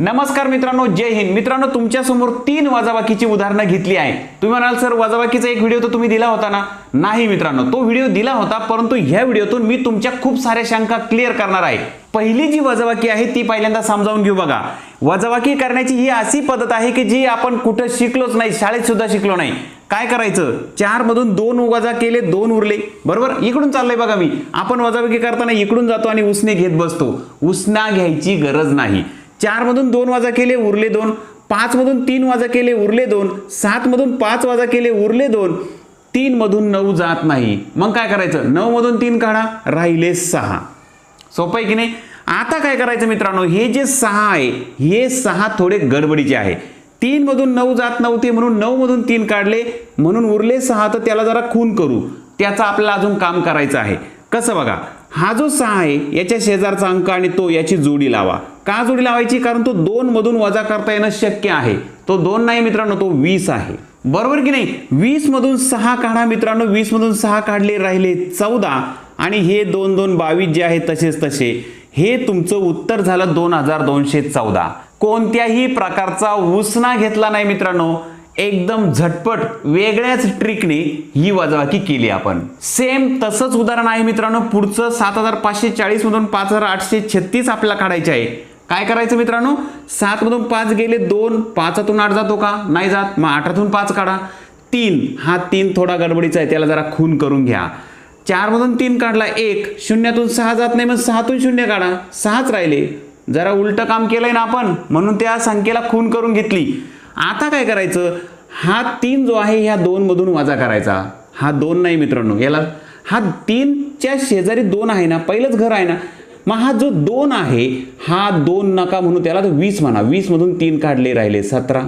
नमस्कार मित्रांनो जय हिंद. मित्रांनो तुमच्यासमोर तीन वजाबाकीची उदाहरणं घेतली आहे. तुम्ही म्हणाल सर वजाबाकीचा एक व्हिडिओ तर तुम्ही दिला होता ना? नाही मित्रांनो तो व्हिडिओ दिला होता परंतु ह्या व्हिडिओतून मी तुमच्या खूप साऱ्या शंका क्लिअर करणार आहे. पहिली जी वजाबाकी आहे ती पहिल्यांदा समजावून घेऊ बघा. वजाबाकी करण्याची ही अशी पद्धत आहे की जी आपण कुठं शिकलोच नाही शाळेत सुद्धा शिकलो नाही. काय करायचं? चार मधून दोन वजा केले दोन उरले. बरोबर? इकडून चाललंय बघा मी. आपण वजाबाकी करताना इकडून जातो आणि उसने घेत बसतो. उसना घ्यायची गरज नाही. चारमधून दोन वाजा केले उरले दोन. पाच मधून तीन वाजा केले उरले दोन. सात मधून पाच वाजा केले उरले दोन. तीनमधून नऊ जात नाही. मग काय करायचं? नऊमधून तीन काढा राहिले सहा. सोपं आहे की नाही? आता काय करायचं मित्रांनो? हे जे सहा आहे हे सहा थोडे गडबडीचे आहे. तीनमधून नऊ जात नव्हते म्हणून नऊमधून तीन काढले. म्हणून उरले सहा तर त्याला जरा खून करू. त्याचं आपल्याला अजून काम करायचं आहे. कसं बघा? हा जो सहा आहे याच्या शेजारचा अंक आणि तो याची जोडी लावा. का जोडी लावायची? कारण तो दोन मधून वजा करता येणं शक्य आहे. तो दोन नाही मित्रांनो तो वीस आहे. बरोबर की नाही? वीस मधून सहा काढा मित्रांनो वीस मधून सहा काढले राहिले चौदा. आणि हे दोन दोन बावीस जे आहे तसेच तसे. हे तुमचं उत्तर झालं दोन हजार दोनशे चौदा. कोणत्याही प्रकारचा उसना घेतला नाही मित्रांनो. एकदम झटपट वेगळ्याच ट्रिकने ही वजाबाकी केली आपण. सेम तसंच उदाहरण आहे मित्रांनो पुढचं सात हजार पाचशे चाळीस मधून पाच हजार आठशे छत्तीस आपल्याला काढायचे आहे. काय करायचं मित्रांनो? सात मधून पाच गेले दोन पाचातून आठ जातो का? नाही जात. मग आठातून पाच काढा. तीन हा तीन थोडा गडबडीचा आहे त्याला जरा खून करून घ्या. चार मधून तीन काढला एक शून्यातून सहा जात नाही मग सहातून शून्य काढा. सहाच राहिले. जरा उलट काम केलंय ना आपण म्हणून त्या संख्येला खून करून घेतली. आता काय करायचं? हा तीन जो आहे ह्या दोनमधून वजा करायचा. हा दोन नाही मित्रांनो याला. हा तीनच्या शेजारी दोन आहे ना पहिलंच घर आहे ना मग हा जो दोन आहे हा दोन नका म्हणून त्याला तर वीस म्हणा. वीसमधून तीन काढले राहिले सतरा.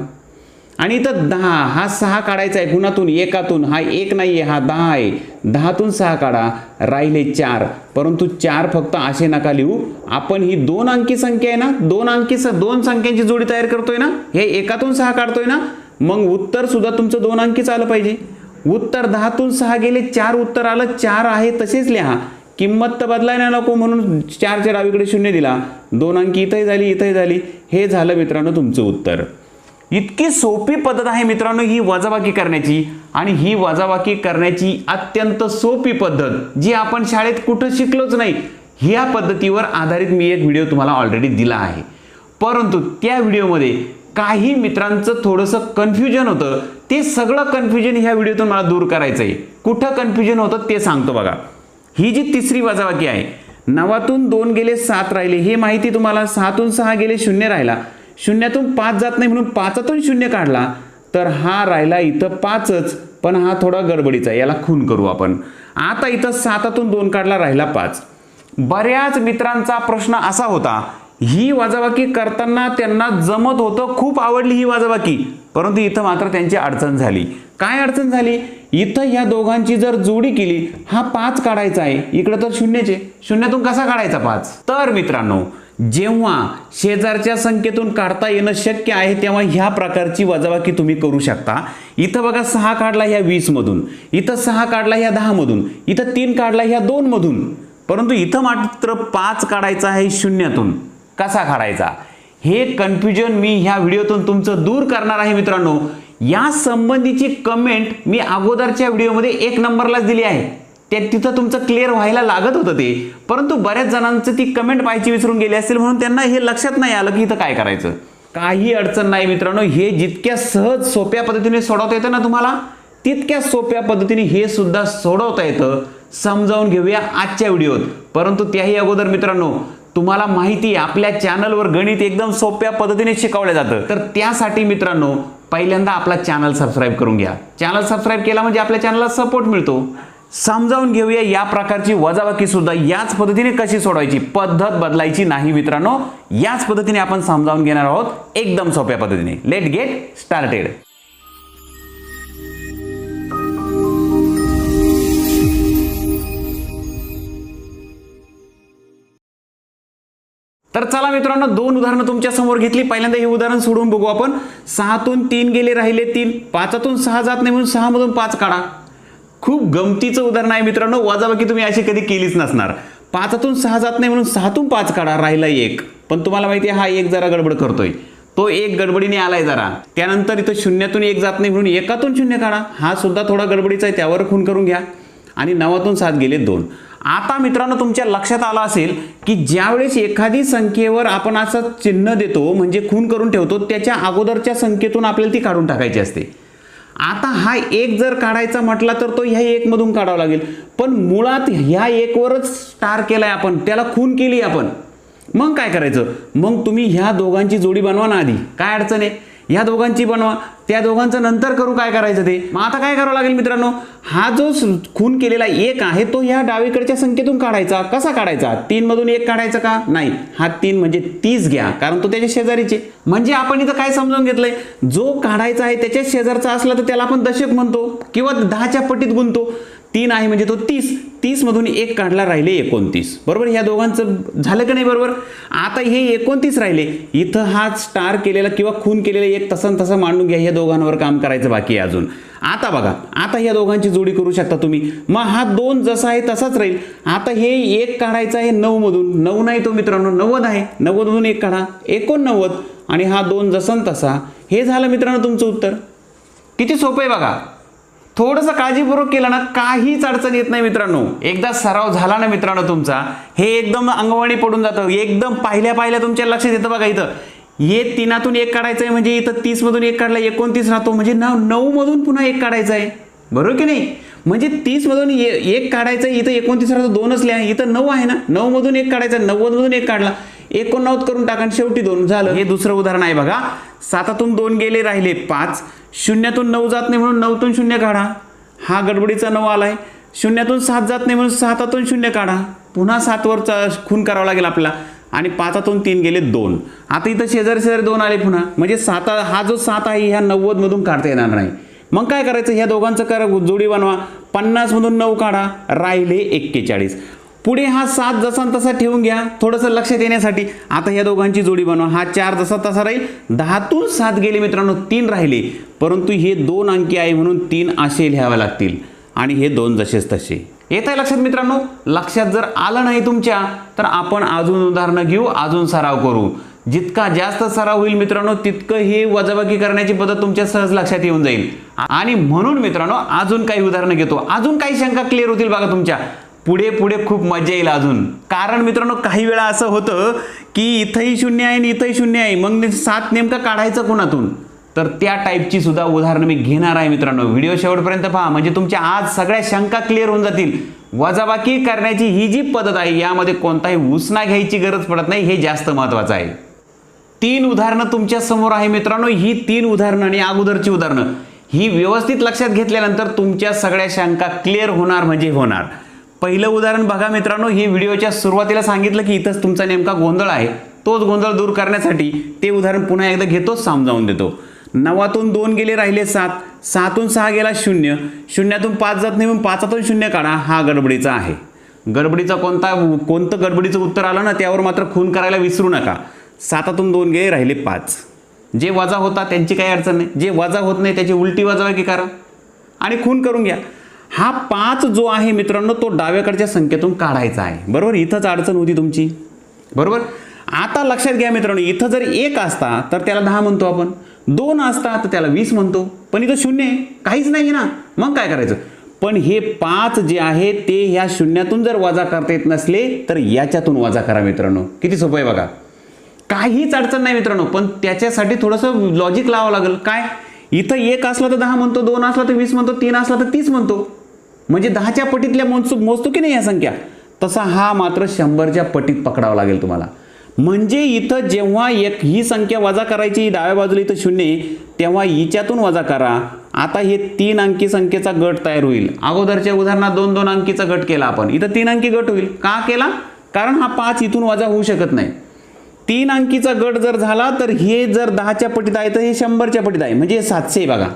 आणि इथं दहा हा सहा काढायचा आहे गुणातून एकातून. हा एक नाही आहे हा दहा आहे. दहातून सहा काढा राहिले चार. परंतु चार फक्त असे नका लिहू. आपण ही दोन अंकी संख्या आहे ना दोन अंकी स- दोन संख्यांची जोडी तयार करतोय ना हे एकातून सहा काढतोय ना मग उत्तर सुद्धा तुमचं दोन अंकीच आलं पाहिजे. उत्तर दहातून सहा गेले चार उत्तर आलं चार आहे तसेच लिहा. किंमत तर बदलायला नको म्हणून चारच्या डावीकडे शून्य दिला. दोन अंकी इथंही झाली इथंही झाली. हे झालं मित्रांनो तुमचं उत्तर. इतकी सोपी पद्धत आहे मित्रांनो ही वजाबाकी करण्याची. आणि ही वजाबाकी करण्याची अत्यंत सोपी पद्धत जी आपण शाळेत कुठं शिकलोच नाही ह्या पद्धतीवर आधारित मी एक व्हिडिओ तुम्हाला ऑलरेडी दिला आहे. परंतु त्या व्हिडिओमध्ये काही मित्रांचं थोडंसं कन्फ्युजन होतं. ते सगळं कन्फ्युजन ह्या व्हिडिओतून मला दूर करायचं आहे कुठं कन्फ्युजन होतं ते सांगतो बघा. ही जी तिसरी वजाबाकी आहे नवातून दोन गेले सात राहिले हे माहिती तुम्हाला सहातून सहा गेले शून्य राहिला. शून्यातून पाच जात नाही म्हणून पाचातून शून्य काढला तर हा राहिला इथं पाचच पण हा थोडा गडबडीचा याला खून करू आपण. आता इथं सातातून दोन काढला राहिला पाच. बऱ्याच मित्रांचा प्रश्न असा होता ही वाजाबाकी करताना त्यांना जमत होतं खूप आवडली ही वाजाबाकी परंतु इथं मात्र त्यांची अडचण झाली. काय अडचण झाली? इथं ह्या दोघांची जर जोडी केली हा पाच काढायचा आहे. इकडं तर शून्यचे. शून्यातून कसा काढायचा पाच? तर मित्रांनो जेव्हा शेजारच्या संख्येतून काढता येणं शक्य आहे तेव्हा ह्या प्रकारची वजाबाकी तुम्ही करू शकता. इथं बघा सहा काढला ह्या वीसमधून इथं सहा काढला ह्या दहामधून इथं तीन काढला ह्या दोनमधून परंतु इथं मात्र पाच काढायचा आहे शून्यातून. कसा काढायचा? हे कन्फ्युजन मी ह्या व्हिडिओतून तुमचं दूर करणार आहे मित्रांनो. या संबंधीची कमेंट मी अगोदरच्या व्हिडिओमध्ये एक नंबरलाच दिली आहे. ते तिथं तुमचं क्लिअर व्हायला लागत होतं ते. परंतु बऱ्याच जणांचं ती कमेंट पाहायची विसरून गेली असेल म्हणून त्यांना हे लक्षात नाही आलं की इथं काय करायचं. काही अडचण नाही मित्रांनो हे जितक्या सहज सोप्या पद्धतीने सोडवता येतं ना तुम्हाला तितक्या सोप्या पद्धतीने हे सुद्धा सोडवता येतं. समजावून घेऊया आजच्या व्हिडिओत. परंतु त्याही अगोदर मित्रांनो तुम्हाला माहिती आहे आपल्या चॅनलवर गणित एकदम सोप्या पद्धतीने शिकवलं जातं. तर त्यासाठी मित्रांनो पहिल्यांदा आपला चॅनल सबस्क्राईब करून घ्या. चॅनल सबस्क्राईब केला म्हणजे आपल्या चॅनलला सपोर्ट मिळतो. समजावून घेऊया या प्रकारची वजाबाकी सुद्धा याच पद्धतीने कशी सोडवायची? पद्धत बदलायची नाही मित्रांनो. याच पद्धतीने आपण समजावून घेणार आहोत एकदम सोप्या पद्धतीने. लेट गेट स्टार्टेड तर चला मित्रांनो दोन उदाहरणं तुमच्यासमोर घेतली. पहिल्यांदा हे उदाहरण सोडून बघू आपण. सहातून तीन गेले राहिले तीन. पाचातून सहा जात नाही म्हणून सहा मधून पाच काढा. खूप गमतीचं उदाहरण आहे मित्रांनो. वजाबाकी तुम्ही अशी कधी केलीच नसणार. पाचातून सहा जात नाही म्हणून सहातून पाच काढा राहिला एक. पण तुम्हाला माहिती आहे हा एक जरा गडबड करतोय. तो एक गडबडीने आलाय जरा. त्यानंतर इथं शून्यातून एक जात नाही म्हणून एकातून शून्य काढा. हा सुद्धा थोडा गडबडीचा आहे त्यावर खून करून घ्या. आणि नवातून सात गेले दोन. आता मित्रांनो तुमच्या लक्षात आलं असेल की ज्यावेळेस एखादी संख्येवर आपण असं चिन्ह देतो म्हणजे खून करून ठेवतो त्याच्या अगोदरच्या संख्येतून आपल्याला ती काढून टाकायची असते. आता हा एक जर काढायचा म्हटला तर तो ह्या एक मधून काढावा लागेल. पण मुळात ह्या एकवरच स्टार केलाय आपण त्याला खून केली आपण. मग काय करायचं? मग तुम्ही ह्या दोघांची जोडी बनवा ना आधी. काय अडचण आहे? ह्या दोघांची बनवा. त्या दोघांचं नंतर करू काय करायचं ते? मग आता काय करावं लागेल मित्रांनो? हा जो खून केलेला एक आहे तो ह्या डावीकडच्या संख्येतून काढायचा. कसा काढायचा? तीन मधून एक काढायचा का? नाही. हा तीन म्हणजे तीस घ्या कारण तो त्याच्या शेजारीचे. म्हणजे आपण इथं काय समजून घेतलंय? जो काढायचा आहे त्याच्या शेजारचा असला तर त्याला आपण दशक म्हणतो किंवा दहाच्या पटीत गुंतो तीन आहे म्हणजे तो तीस. तीसमधून एक काढला राहिले एकोणतीस. बरोबर? ह्या दोघांचं झालं का नाही बरोबर? आता हे एकोणतीस राहिले. इथं हा स्टार केलेला किंवा खून केलेला एक तसं तसं मांडून घ्या या दोघांवर काम करायचं बाकी आहे अजून. आता बघा आता या दोघांची जोडी करू शकता तुम्ही. मग हा दोन जसा आहे तसाच राहील. आता हे एक काढायचं आहे नऊमधून नऊ नाही तो मित्रांनो नव्वद आहे. नव्वदमधून एक काढा. एकोणनव्वद आणि हा दोन जसा तसा. हे झालं मित्रांनो तुमचं उत्तर. किती सोपं आहे बघा. थोडंसं काळजीपूर्वक केलं ना काहीच अडचण येत नाही मित्रांनो. एकदा सराव झाला ना मित्रांनो तुमचा हे एकदम अंगवाणी पडून जातं. एकदम पाहिल्या पाहिल्या तुमच्या लक्षात येतं बघा इथं. हे तीनातून एक काढायचं आहे म्हणजे इथं तीस मधून एक काढला एकोणतीस राहतो. म्हणजे ना नऊ मधून पुन्हा एक काढायचं आहे बरोबर की नाही? म्हणजे तीस मधून ए- एक काढायचं इथं एकोणतीस राहतो दोनच लिहा. इथं नऊ आहे ना? नऊ मधून एक काढायचा नव्वद मधून एक काढला. एकोणनव्वद करून टाका शेवटी दोन. झालं. हे दुसरं उदाहरण आहे बघा. सातातून दोन गेले राहिले पाच. शून्यातून नऊ जात नाही म्हणून नऊतून शून्य काढा. हा गडबडीचा नऊ आलाय. शून्यातून सात जात नाही म्हणून सातातून शून्य काढा. पुन्हा सातवरचा खून करावा लागेल आपला आणि पाचातून तीन गेले दोन. आता इथं शेजारी शेजारी दोन आले पुन्हा. म्हणजे सात हा जो सात आहे ह्या नव्वदमधून काढता येणार नाही. मग काय करायचं? ह्या दोघांचं करा जोडी बनवा. पन्नासमधून नऊ काढा. राहिले एक्केचाळीस. पुढे हा सात जसा तसा ठेवून घ्या थोडंसं लक्षात येण्यासाठी. आता ह्या दोघांची जोडी बनवा. हा चार जसा तसा राहील दहातून सात गेले मित्रांनो तीन राहिले. परंतु हे दोन अंकी आहे म्हणून तीन असे लिहावे लागतील. आणि हे दोन जसेच तसे. येत आहे लक्षात मित्रांनो? लक्षात जर आलं नाही तुमच्या तर आपण अजून उदाहरणं घेऊ अजून सराव करू. जितका जास्त सराव होईल मित्रांनो तितकं हे वजाबाकी करण्याची पद्धत तुमच्या सहज लक्षात येऊन जाईल. आणि म्हणून मित्रांनो अजून काही उदाहरणं घेतो. अजून काही शंका क्लिअर होतील बघा तुमच्या. पुढे पुढे खूप मजा येईल अजून. कारण मित्रांनो काही वेळा असं होतं की इथंही शून्य आहे आणि इथंही शून्य आहे. मग सात नेमकं काढायचं कोणातून? तर त्या टाईपची सुद्धा उदाहरणं मी घेणार आहे मित्रांनो. व्हिडिओ शेवटपर्यंत पहा. म्हणजे तुमच्या आज सगळ्या शंका क्लिअर होऊन जातील. वजाबाकी करण्याची ही जी पद्धत आहे यामध्ये कोणताही उसना घ्यायची गरज पडत नाही. हे जास्त महत्वाचं आहे. तीन उदाहरणं तुमच्यासमोर आहे मित्रांनो. ही तीन उदाहरणं आणि अगोदरची उदाहरणं. ही व्यवस्थित लक्षात घेतल्यानंतर तुमच्या सगळ्या शंका क्लिअर होणार म्हणजे होणार. पहिलं उदाहरण बघा मित्रांनो. ही व्हिडिओच्या सुरुवातीला सांगितलं की इथंच तुमचा नेमका गोंधळ आहे. तोच गोंधळ दूर करण्यासाठी ते उदाहरण पुन्हा एकदा घेतोच समजावून देतो. नवातून दोन गेले राहिले सात. सातून सहा गेला शून्य. शून्यातून पाच जात नाही म्हणून पाचातून शून्य काढा. हा गडबडीचा आहे. गडबडीचा कोणता कोणतं गडबडीचं उत्तर आलं ना त्यावर मात्र खून करायला विसरू नका. सातातून दोन गेले राहिले पाच. जे वजा होता त्यांची काही अडचण नाही. जे वजा होत नाही त्याची उलटी वजाबाकी करा आणि खून करून घ्या. हा पाच जो आहे मित्रांनो तो डाव्याकडच्या संख्येतून काढायचा आहे. बरोबर? इथंच अडचण होती तुमची. बरोबर? आता लक्षात घ्या मित्रांनो इथं जर एक असता तर त्याला दहा म्हणतो आपण. दोन असता तर त्याला वीस म्हणतो. पण इथं शून्य आहे. काहीच नाही ना. मग काय करायचं? पण हे पाच जे आहे ते ह्या शून्यातून जर वजा करता येत नसले तर याच्यातून वजा करा मित्रांनो. किती सोपं आहे बघा. काहीच अडचण नाही मित्रांनो पण त्याच्यासाठी थोडंसं लॉजिक लावावं लागेल. काय? इथं एक असला तर दहा म्हणतो दोन असला तर वीस म्हणतो तीन असला तर तीस म्हणतो. म्हणजे दहाच्या पटीतल्या मोजतो मोजतो की नाही या संख्या? तसा हा मात्र शंभरच्या पटीत पकडावा लागेल तुम्हाला. म्हणजे इथं जेव्हा एक ही संख्या वजा करायची डाव्या बाजूला इथं शून्य आहे, तेव्हा हिच्यातून वजा करा. आता हे तीन अंकी संख्येचा गट तयार होईल. अगोदरच्या उदाहरणात दोन दोन अंकीचा गट केला आपण. इथं तीन अंकी गट होईल. का केला? कारण हा पाच इथून वजा होऊ शकत नाही. तीन अंकीचा गट जर झाला तर हे जर दहाच्या पटीत आहे तर हे शंभरच्या पटीत आहे. म्हणजे हे सातशे बघा.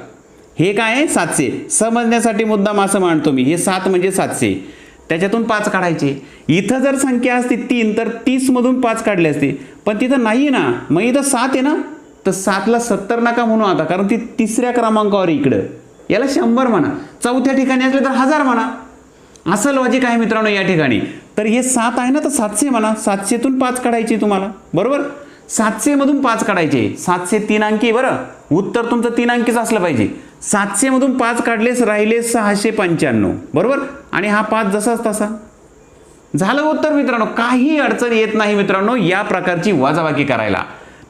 हे काय आहे? सातशे. समजण्यासाठी मुद्दाम असं मांडतो मी. हे सात म्हणजे सातशे. त्याच्यातून पाच काढायचे. इथं जर संख्या असती तीन तर तीसमधून पाच काढले असते. पण तिथं नाही ना. मग इथं सात आहे ना. तर सातला सत्तर नका म्हणू आता कारण ती तिसऱ्या क्रमांकावर इकडं. याला शंभर म्हणा. चौथ्या ठिकाणी असले तर हजार म्हणा. असं लॉजिक आहे मित्रांनो या ठिकाणी. तर हे सात आहे ना तर सातशे म्हणा. सातशेतून पाच काढायची तुम्हाला. बरोबर? सातशेमधून पाच काढायचे. सातशे तीन अंकी बरं? उत्तर तुमचं तीन अंकीच असलं पाहिजे. सातशेमधून पाच काढलेस राहिले सहाशे पंच्याण्णव. बरोबर? आणि हा पाच जसाच तसा. झालं उत्तर मित्रांनो. काही अडचण येत नाही मित्रांनो या प्रकारची वाजावाकी करायला.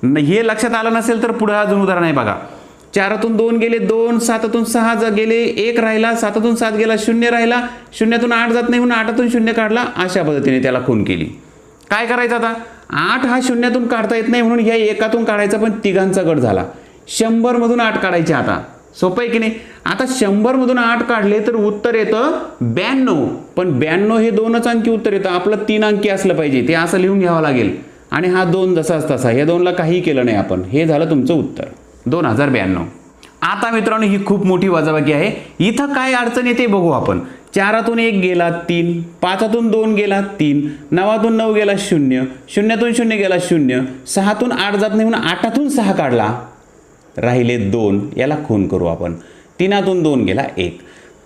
हे लक्षात आलं नसेल तर पुढे अजून उदाहरण आहे बघा. चारातून दोन गेले दोन सातातून सहा ज- गेले एक राहिला सातातून सात गेला शून्य राहिला शून्यातून आठ जात नाही म्हणून आठातून शून्य काढला अशा पद्धतीने त्याला खून केली. काय करायचं आता? आठ हा शून्यातून काढता येत नाही म्हणून ह्या एकातून काढायचा पण तिघांचा गट झाला. शंभरमधून आठ काढायचे आता. सोपं आहे की नाही? आता शंभरमधून आठ काढले तर उत्तर येतं ब्याण्णव. पण ब्याण्णव हे दोनच अंकी उत्तर येतं. आपलं तीन अंकी असलं पाहिजे ते असं लिहून घ्यावं लागेल. आणि हा दोन जसाच तसा या दोनला काही केलं नाही आपण. हे झालं तुमचं उत्तर. दोन हजार ब्याण्णव. आता मित्रांनो ही खूप मोठी वजाबाकी आहे. इथं काय अडचण येते बघू आपण. चारातून एक गेला तीन पाचातून दोन गेला तीन नवातून नऊ गेला शून्य शून्यातून शून्य गेला शून्य सहातून आठ जात नाही म्हणून आठातून सहा काढला. राहिले दोन याला खून करू आपण. तीनातून दोन गेला एक.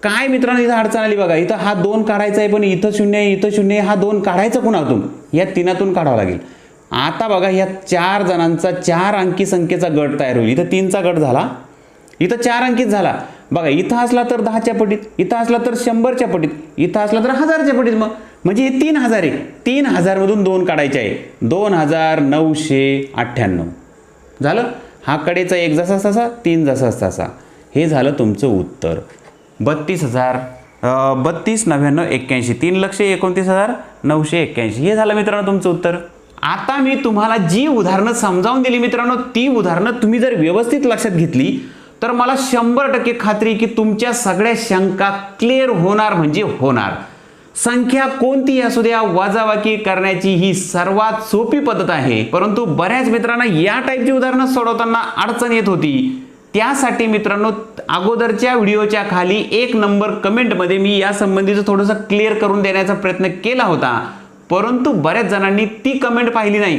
काय मित्रांनो इथं अडचण आली बघा. इथं हा दोन काढायचा आहे पण इथं शून्य आहे इथं शून्य आहे हा दोन काढायचा कुणातून? या तीनातून काढावा लागेल. आता बघा ह्या चार जणांचा चार अंकी संख्येचा गट तयार होईल. इथं तीनचा गट झाला. इथं चार अंकित झाला. बघा इथं असला तर दहाच्या पटीत इथं असला तर शंभरच्या पटीत इथं असला तर हजारच्या पटीत मग. म्हणजे हे तीन हजार आहे. तीन हजारमधून दोन काढायचे आहे. दोन हजार नऊशे अठ्ठ्याण्णव. झालं? हा कडेचा एक जसा तसा तीन जसा तसा हे झालं तुमचं उत्तर. बत्तीस हजार बत्तीस नव्याण्णव एक्क्याऐंशी. तीन लक्ष एकोणतीस हजार नऊशे एक्क्याऐंशी. हे झालं मित्रांनो तुमचं उत्तर. आता मी तुम्हाला जी उदाहरणं समजावून दिली मित्रांनो ती उदाहरणं तुम्ही जर व्यवस्थित लक्षात घेतली तर मला शंभर टक्के खात्री की तुमच्या सगळ्या शंका क्लिअर होणार म्हणजे होणार. संख्या कोणती असू द्या वाजावाकी करण्याची ही सर्वात सोपी पद्धत आहे. परंतु बऱ्याच मित्रांना या टाईपची उदाहरणं सोडवताना अडचण येत होती. त्यासाठी मित्रांनो अगोदरच्या व्हिडिओच्या खाली एक नंबर कमेंटमध्ये मी या संबंधीचं थोडंसं क्लिअर करून देण्याचा प्रयत्न केला होता. परंतु बऱ्याच जणांनी ती कमेंट पाहिली नाही.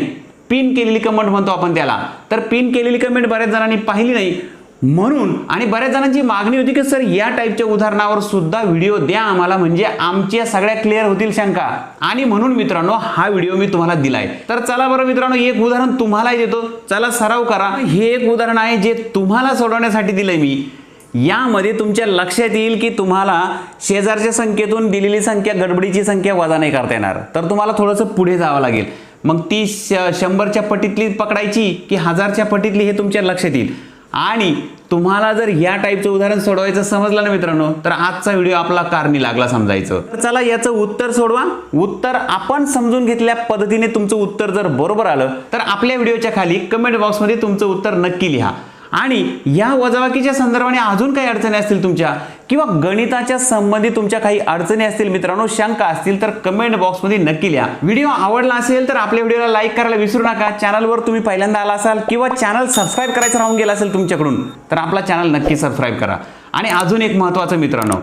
पिन केलेली कमेंट म्हणतो आपण त्याला. तर पिन केलेली कमेंट बऱ्याच जणांनी पाहिली नाही. म्हणून आणि बऱ्याच जणांची मागणी होती की सर या टाईपच्या उदाहरणावर सुद्धा व्हिडिओ द्या आम्हाला म्हणजे आमच्या सगळ्या क्लिअर होतील शंका. आणि म्हणून मित्रांनो हा व्हिडिओ मी तुम्हाला दिलाय. तर चला बरं मित्रांनो एक उदाहरण तुम्हालाही देतो. चला सराव करा. हे एक उदाहरण आहे जे तुम्हाला सोडवण्यासाठी दिलंय मी. यामध्ये तुमच्या लक्षात येईल की तुम्हाला शेजारच्या संख्येतून दिलेली संख्या गडबडीची संख्या वजा नाही करता येणार. तर तुम्हाला थोडंसं पुढे जावं लागेल. मग ती श शंभरच्या पटीतली पकडायची की हजारच्या पटीतली हे तुमच्या लक्षात येईल. आणि तुम्हाला जर या टाईपचं उदाहरण सोडवायचं समजलं ना मित्रांनो तर आजचा व्हिडिओ आपला कारणी लागला समजायचं. तर चला याचं उत्तर सोडवा. उत्तर आपण समजून घेतल्या पद्धतीने तुमचं उत्तर जर बरोबर आलं तर आपल्या व्हिडिओच्या खाली कमेंट बॉक्समध्ये तुमचं उत्तर नक्की लिहा. आणि या वजाबाकीच्या संदर्भाने अजून काही अडचणी असतील तुमच्या किंवा गणिताच्या संबंधित तुमच्या काही अडचणी असतील मित्रांनो शंका असतील तर कमेंट बॉक्समध्ये नक्की लिहा. व्हिडिओ आवडला असेल तर आपल्या व्हिडिओला लाईक करायला विसरू नका. चॅनलवर तुम्ही पहिल्यांदा आला असाल किंवा चॅनल सबस्क्राईब करायचं राहून गेला असेल तुमच्याकडून तर आपला चॅनल नक्की सबस्क्राईब करा. आणि अजून एक महत्त्वाचं मित्रांनो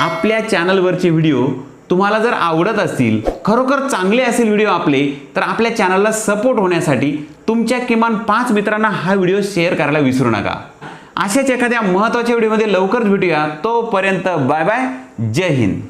आपल्या चॅनलवरचे व्हिडिओ तुम्हाला जर आवडत असतील खरोखर चांगले असेल व्हिडिओ आपले तर आपल्या चॅनलला सपोर्ट होण्यासाठी तुमच्या किमान पाच मित्रांना हा व्हिडिओ शेअर करायला विसरू नका. अशाच एखाद्या महत्त्वाच्या व्हिडिओमध्ये लवकरच भेटूया. तोपर्यंत बाय बाय. जय हिंद.